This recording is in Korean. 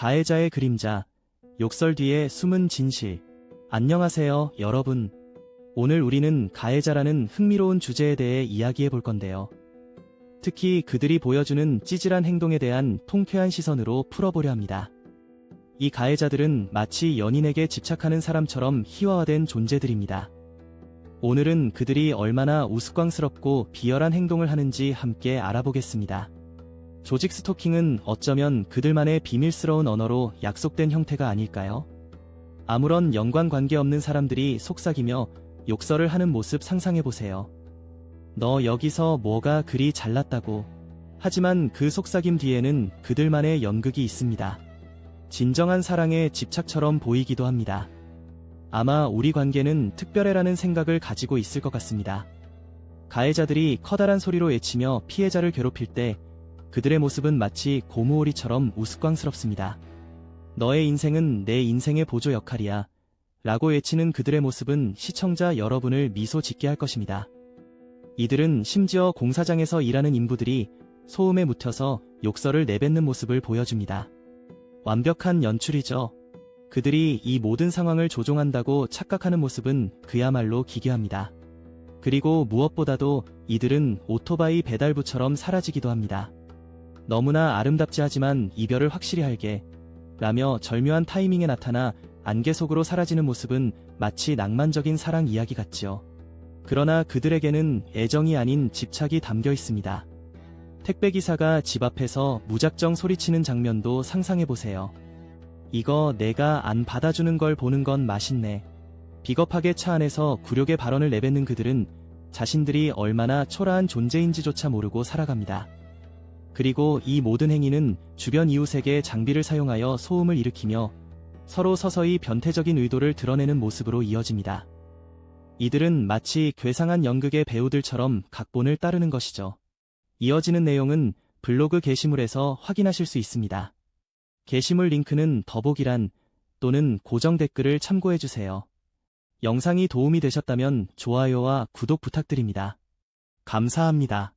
가해자의 그림자, 욕설 뒤에 숨은 진실. 안녕하세요, 여러분. 오늘 우리는 가해자라는 흥미로운 주제에 대해 이야기해 볼 건데요. 특히 그들이 보여주는 찌질한 행동에 대한 통쾌한 시선으로 풀어보려 합니다. 이 가해자들은 마치 연인에게 집착하는 사람처럼 희화화된 존재들입니다. 오늘은 그들이 얼마나 우스꽝스럽고 비열한 행동을 하는지 함께 알아보겠습니다. 조직 스토킹은 어쩌면 그들만의 비밀스러운 언어로 약속된 형태가 아닐까요? 아무런 연관 관계 없는 사람들이 속삭이며 욕설을 하는 모습 상상해보세요. 너 여기서 뭐가 그리 잘났다고. 하지만 그 속삭임 뒤에는 그들만의 연극이 있습니다. 진정한 사랑의 집착처럼 보이기도 합니다. 아마 우리 관계는 특별해라는 생각을 가지고 있을 것 같습니다. 가해자들이 커다란 소리로 외치며 피해자를 괴롭힐 때 그들의 모습은 마치 고무오리처럼 우스꽝스럽습니다. 너의 인생은 내 인생의 보조 역할이야. 라고 외치는 그들의 모습은 시청자 여러분을 미소 짓게 할 것입니다. 이들은 심지어 공사장에서 일하는 인부들이 소음에 묻혀서 욕설을 내뱉는 모습을 보여줍니다. 완벽한 연출이죠. 그들이 이 모든 상황을 조종한다고 착각하는 모습은 그야말로 기괴합니다. 그리고 무엇보다도 이들은 오토바이 배달부처럼 사라지기도 합니다. 너무나 아름답지 하지만 이별을 확실히 할게. 라며 절묘한 타이밍에 나타나 안개 속으로 사라지는 모습은 마치 낭만적인 사랑 이야기 같지요. 그러나 그들에게는 애정이 아닌 집착이 담겨 있습니다. 택배기사가 집 앞에서 무작정 소리치는 장면도 상상해보세요. 이거 내가 안 받아주는 걸 보는 건 맛있네. 비겁하게 차 안에서 굴욕의 발언을 내뱉는 그들은 자신들이 얼마나 초라한 존재인지조차 모르고 살아갑니다. 그리고 이 모든 행위는 주변 이웃에게 장비를 사용하여 소음을 일으키며 서로 서서히 변태적인 의도를 드러내는 모습으로 이어집니다. 이들은 마치 괴상한 연극의 배우들처럼 각본을 따르는 것이죠. 이어지는 내용은 블로그 게시물에서 확인하실 수 있습니다. 게시물 링크는 더보기란 또는 고정 댓글을 참고해주세요. 영상이 도움이 되셨다면 좋아요와 구독 부탁드립니다. 감사합니다.